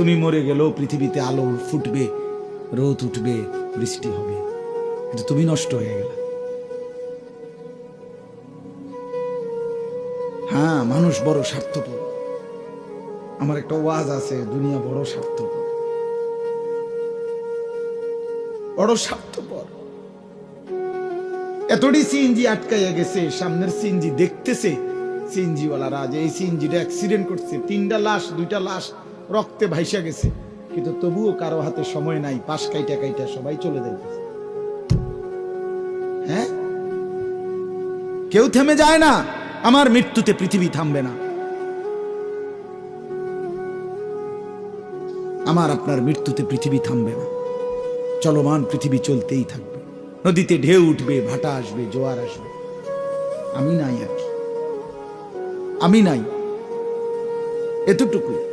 তুমি মরে গেলেও পৃথিবীতে আলো ফুটবে, রোদ উঠবে, বৃষ্টি হবে। কিন্তু তুমি নষ্ট হয়ে গেলে। হ্যাঁ মানুষ বড় স্বার্থপর। আমার একটা ওয়াজ আছে, দুনিয়া বড় স্বার্থপর। বড় স্বার্থপর। এতটি সিএনজি আটকাইয়া গেছে, সামনের সিএনজি দেখতেছে সিএনজি ওয়ালারা যে এই সিএনজিটা অ্যাক্সিডেন্ট করছে, তিনটা লাশ, দুইটা লাশ রক্তে ভাইসা গেছে। কিন্তু তবুও কারও হাতে সময় নাই, পাশ কাইটা কাইটা সবাই চলে যাইতেছে। হ্যাঁ? কেউ থেমে যায় না, আমার মৃত্যুতে পৃথিবী থামবে না। আমার আপনার মৃত্যুতে পৃথিবী থামবে না। চলমান পৃথিবী চলতেই থাকবে। নদীতে ঢেউ উঠবে, ভাটা আসবে, জোয়ার আসবে। আমি নাই আর কি। আমি নাই। এতটুকুই।